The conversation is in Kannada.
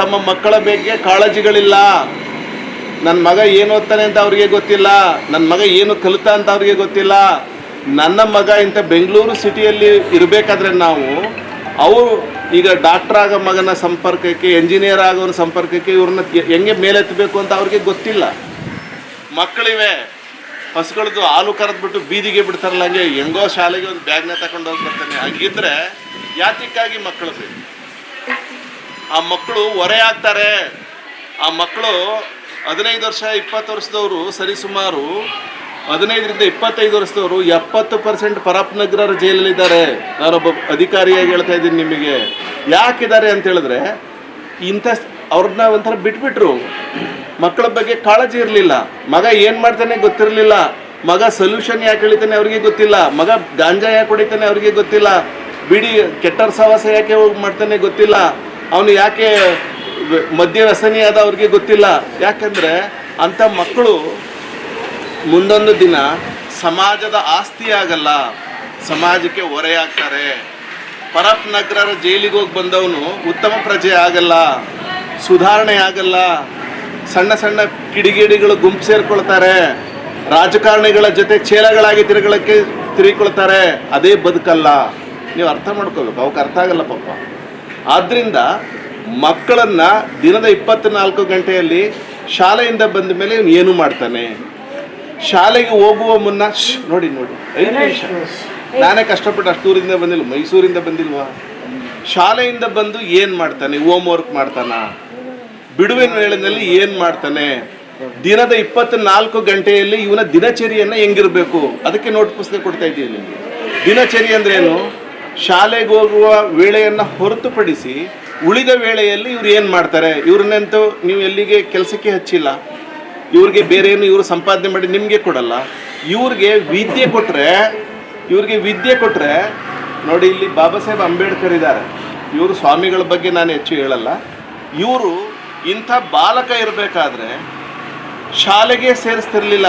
ತಮ್ಮ ಮಕ್ಕಳ ಬಗ್ಗೆ ಕಾಳಜಿಗಳಿಲ್ಲ. ನನ್ನ ಮಗ ಏನು ಓದ್ತಾನೆ ಅಂತ ಅವ್ರಿಗೆ ಗೊತ್ತಿಲ್ಲ. ನನ್ನ ಮಗ ಏನು ಕಲಿತ ಅಂತ ಅವ್ರಿಗೆ ಗೊತ್ತಿಲ್ಲ. ನನ್ನ ಮಗ ಇಂಥ ಬೆಂಗಳೂರು ಸಿಟಿಯಲ್ಲಿ ಇರಬೇಕಾದ್ರೆ ನಾವು ಅವರು ಈಗ ಡಾಕ್ಟರ್ ಆಗೋ ಮಗನ ಸಂಪರ್ಕಕ್ಕೆ, ಎಂಜಿನಿಯರ್ ಆಗೋನ ಸಂಪರ್ಕಕ್ಕೆ ಇವ್ರನ್ನ ಹೆಂಗೆ ಮೇಲೆತ್ತಬೇಕು ಅಂತ ಅವ್ರಿಗೆ ಗೊತ್ತಿಲ್ಲ. ಮಕ್ಕಳಿವೆ ಹಸುಗಳದ್ದು ಹಾಲು ಕರೆದ್ಬಿಟ್ಟು ಬೀದಿಗೆ ಬಿಡ್ತಾರಲ್ಲ ಹಂಗೆ, ಹೆಂಗೋ ಶಾಲೆಗೆ ಒಂದು ಬ್ಯಾಗ್ನ ತಗೊಂಡು ಹೋಗಿ ಬರ್ತಾನೆ. ಹಾಗಿದ್ರೆ ಯಾತಿಕ್ಕಾಗಿ ಮಕ್ಕಳು ಬೇಕು? ಆ ಮಕ್ಕಳು ಹೊರೆ ಆಗ್ತಾರೆ. ಆ ಮಕ್ಕಳು ಹದಿನೈದು ವರ್ಷ, ಇಪ್ಪತ್ತು ವರ್ಷದವರು ಸರಿಸುಮಾರು ಹದಿನೈದರಿಂದ ಇಪ್ಪತ್ತೈದು ವರ್ಷದವರು ಎಪ್ಪತ್ತು ಪರ್ಸೆಂಟ್ ಪರಪ್ನಗರ ಜೈಲಲ್ಲಿದ್ದಾರೆ. ನಾನೊಬ್ಬ ಅಧಿಕಾರಿಯಾಗಿ ಹೇಳ್ತಾ ಇದ್ದೀನಿ ನಿಮಗೆ. ಯಾಕಿದ್ದಾರೆ ಅಂತ ಹೇಳಿದ್ರೆ, ಇಂಥ ಅವ್ರನ್ನ ಒಂಥರ ಬಿಟ್ಬಿಟ್ರು. ಮಕ್ಕಳ ಬಗ್ಗೆ ಕಾಳಜಿ ಇರಲಿಲ್ಲ. ಮಗ ಏನು ಮಾಡ್ತಾನೆ ಗೊತ್ತಿರಲಿಲ್ಲ. ಮಗ ಸೊಲ್ಯೂಷನ್ ಯಾಕೆ ಹೇಳಿತಾನೆ ಅವ್ರಿಗೆ ಗೊತ್ತಿಲ್ಲ. ಮಗ ಗಾಂಜಾ ಯಾಕೆ ಹೊಡಿತಾನೆ ಅವ್ರಿಗೆ ಗೊತ್ತಿಲ್ಲ. ಬಿಡಿ ಕೆಟ್ಟರ್ ಸಹವಾಸ ಯಾಕೆ ಹೋಗಿ ಮಾಡ್ತಾನೆ ಗೊತ್ತಿಲ್ಲ. ಅವನು ಯಾಕೆ ಮದ್ಯ ವ್ಯಸನಿಯಾದ ಅವ್ರಿಗೆ ಗೊತ್ತಿಲ್ಲ? ಯಾಕಂದ್ರೆ ಅಂಥ ಮಕ್ಕಳು ಮುಂದೊಂದು ದಿನ ಸಮಾಜದ ಆಸ್ತಿ ಆಗಲ್ಲ, ಸಮಾಜಕ್ಕೆ ಹೊರೆಯಾಗ್ತಾರೆ ಪರಪ್ ನಗರರ ಜೈಲಿಗೆ ಹೋಗಿ ಬಂದವನು ಉತ್ತಮ ಪ್ರಜೆ ಆಗಲ್ಲ, ಸುಧಾರಣೆ ಆಗಲ್ಲ, ಸಣ್ಣ ಸಣ್ಣ ಕಿಡಿಗೇಡಿಗಳು ಗುಂಪು ಸೇರ್ಕೊಳ್ತಾರೆ, ರಾಜಕಾರಣಿಗಳ ಜೊತೆ ಚೇಲಗಳಾಗಿ ತಿರುಗಳಕ್ಕೆ ತಿರುಗಿಕೊಳ್ತಾರೆ. ಅದೇ ಬದುಕಲ್ಲ. ನೀವು ಅರ್ಥ ಮಾಡ್ಕೋಬೇಕು ಅವಕ್ಕೆ ಅರ್ಥ ಆಗಲ್ಲ ಪಾಪ. ಆದ್ದರಿಂದ ಮಕ್ಕಳನ್ನು ದಿನದ ಇಪ್ಪತ್ತ್ನಾಲ್ಕು ಗಂಟೆಯಲ್ಲಿ ಶಾಲೆಯಿಂದ ಬಂದ ಮೇಲೆ ಇವನು ಏನು ಮಾಡ್ತಾನೆ? ಶಾಲೆಗೆ ಹೋಗುವ ಮುನ್ನ ನೋಡಿ ನೋಡಿ ಐದು ನಿಮಿಷ. ನಾನೇ ಕಷ್ಟಪಟ್ಟು ಅಷ್ಟು ಊರಿಂದ ಬಂದಿಲ್ಲ ಮೈಸೂರಿಂದ ಬಂದಿಲ್ವಾ? ಶಾಲೆಯಿಂದ ಬಂದು ಏನು ಮಾಡ್ತಾನೆ? ಹೋಮ್ ವರ್ಕ್ ಮಾಡ್ತಾನ? ಬಿಡುವಿನ ವೇಳೆಯಲ್ಲಿ ಏನು ಮಾಡ್ತಾನೆ? ದಿನದ ಇಪ್ಪತ್ನಾಲ್ಕು ಗಂಟೆಯಲ್ಲಿ ಇವನ ದಿನಚರಿಯನ್ನು ಹೆಂಗಿರಬೇಕು? ಅದಕ್ಕೆ ನೋಟ್ ಪುಸ್ತಕ ಕೊಡ್ತಾ ಇದ್ದೀನಿ ನಿಮಗೆ. ದಿನಚರಿ ಅಂದ್ರೇನು ಶಾಲೆಗೆ ಹೋಗುವ ವೇಳೆಯನ್ನು ಹೊರತುಪಡಿಸಿ ಉಳಿದ ವೇಳೆಯಲ್ಲಿ ಇವ್ರು ಏನು ಮಾಡ್ತಾರೆ? ಇವ್ರನ್ನಂತೂ ನೀವು ಎಲ್ಲಿಗೆ ಕೆಲಸಕ್ಕೆ ಹಚ್ಚಿಲ್ಲ? ಇವ್ರಿಗೆ ಬೇರೆ ಏನು ಇವರು ಸಂಪಾದನೆ ಮಾಡಿ ನಿಮಗೆ ಕೊಡಲ್ಲ? ಇವ್ರಿಗೆ ವಿದ್ಯೆ ಕೊಟ್ಟರೆ ಇವ್ರಿಗೆ ವಿದ್ಯೆ ಕೊಟ್ಟರೆ ನೋಡಿ ಇಲ್ಲಿ ಬಾಬಾ ಸಾಹೇಬ್ ಅಂಬೇಡ್ಕರ್ ಇದ್ದಾರೆ. ಇವರು ಸ್ವಾಮಿಗಳ ಬಗ್ಗೆ ನಾನು ಹೆಚ್ಚು ಹೇಳಲ್ಲ. ಇವರು ಇಂಥ ಬಾಲಕ ಇರಬೇಕಾದ್ರೆ ಶಾಲೆಗೆ ಸೇರಿಸ್ತಿರ್ಲಿಲ್ಲ.